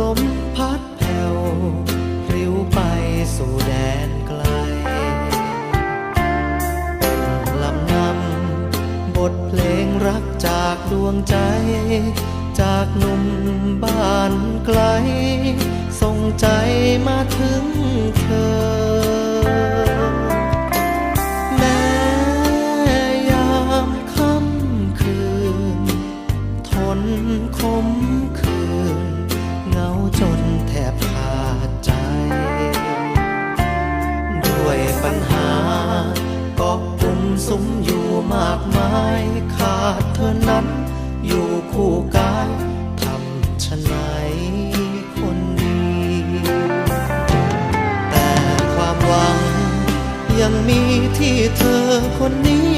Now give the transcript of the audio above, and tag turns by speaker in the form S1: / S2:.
S1: ลมพัดแผ่วพริ้วไปสู่แดนไกลลำนำบทเพลงรักจากดวงใจ จากหนุ่มบ้านไกล ส่งใจมาถึงเธอคม สุมอยู่มากมายขาดเธอนั้น อยู่คู่กายทำชะไหนคนดี แต่ความหวังยังมีที่เธอคนนี้